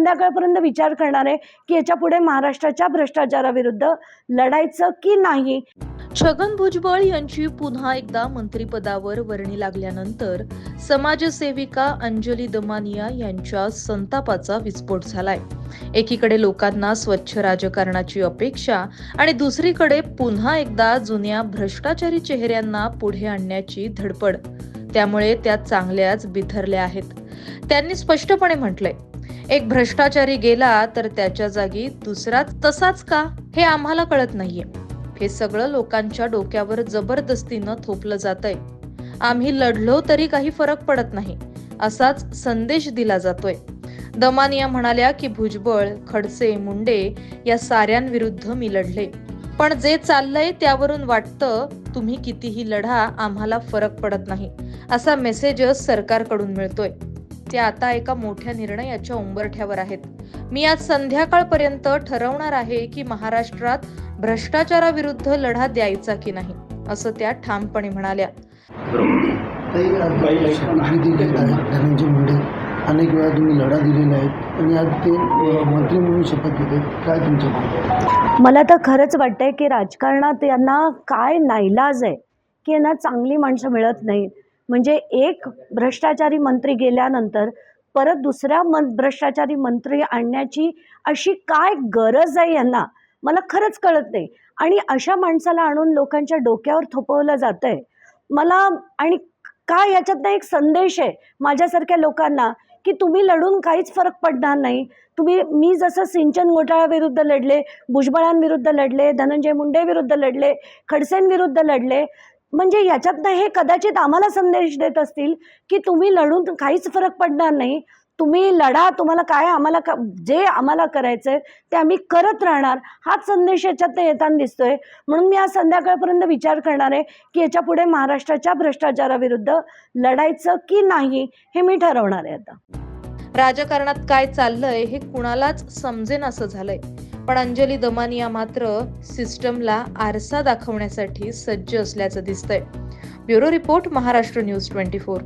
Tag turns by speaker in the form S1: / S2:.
S1: संध्याकाळपर्यंत विचार करणार आहे की याच्यापुढे महाराष्ट्राच्या भ्रष्टाचाराविरुद्ध लढायचं की नाही?
S2: छगन भुजबळ यांची पुन्हा एकदा मंत्रिपदावर वर्णी लागल्यानंतर समाजसेविका अंजली दमानिया यांच्या संतापाचा विस्फोट झालाय. एकीकडे लोकांना स्वच्छ राजकारणाची अपेक्षा आणि दुसरीकडे पुन्हा एकदा जुन्या भ्रष्टाचारी चेहऱ्यांना पुढे आणण्याची धडपड. त्यामुळे त्या चांगल्याच बिथरल्या आहेत. त्यांनी स्पष्टपणे म्हटलंय एक भ्रष्टाचारी गेला तर त्याच्या जागी दुसरा तसाच का? हे आम्हाला कळत नाहीये. हे सगळं लोकांच्या डोक्यावर जबरदस्तीनं थोपलं जातंय. आम्ही लढलो तरी काही फरक पडत नाही असाच संदेश दिला जातोय. दमानिया म्हणाल्या की भुजबळ खडसे मुंडे या साऱ्यांविरुद्ध मी लढले. पण जे चाललंय त्यावरून वाटतं तुम्ही कितीही लढा आम्हाला फरक पडत नाही असा मेसेजच सरकारकडून मिळतोय. ते आता एका मोठ्या निर्णयाच्या उंबरठ्यावर आहेत. मी आज संध्याकाळपर्यंत ठरवणार आहे की महाराष्ट्रात भ्रष्टाचाराविरुद्ध लढा द्यायचा की नाही असं त्या ठामपणे म्हणाल्या.
S3: धनंजय मुंडे अनेक वेळा तुम्ही लढा दिलेला आहे आणि आज ते मंत्री म्हणून शपथ घेत काय तुमचं?
S1: मला तर खरंच वाटतंय की राजकारणात यांना काय नाईलाज आहे की यांना चांगली माणसं मिळत नाहीत. म्हणजे एक भ्रष्टाचारी मंत्री गेल्यानंतर परत दुसऱ्या मन भ्रष्टाचारी मंत्री आणण्याची अशी काय गरज आहे यांना? मला खरंच कळत नाही. आणि अशा माणसाला आणून लोकांच्या डोक्यावर थोपवलं जातं आहे मला आणि काय याच्यातनं एक संदेश आहे माझ्यासारख्या लोकांना की तुम्ही लढून काहीच फरक पडणार नाही. तुम्ही मी जसं सिंचन घोटाळ्याविरुद्ध लढले भुजबळांविरुद्ध लढले धनंजय मुंडे विरुद्ध लढले खडसेंविरुद्ध लढले म्हणजे याच्यातनं हे कदाचित आम्हाला संदेश देत असतील की तुम्ही लढून काहीच फरक पडणार नाही. तुम्ही लढा तुम्हाला काय आम्हाला का जे आम्हाला करायचं आहे ते आम्ही करत राहणार. हाच संदेश याच्यातनं येताना दिसतोय. म्हणून मी आज संध्याकाळपर्यंत विचार करणार आहे की याच्यापुढे महाराष्ट्राच्या भ्रष्टाचाराविरुद्ध लढायचं की नाही हे मी ठरवणार आहे आता.
S2: राजकारणात काय चाललंय हे कुणालाच समजेन असं झालंय. पण अंजली दमानिया मात्र सिस्टमला आरसा दाखवण्यासाठी सज्ज असल्याचं दिसतंय. Bureau report Maharashtra news twenty four.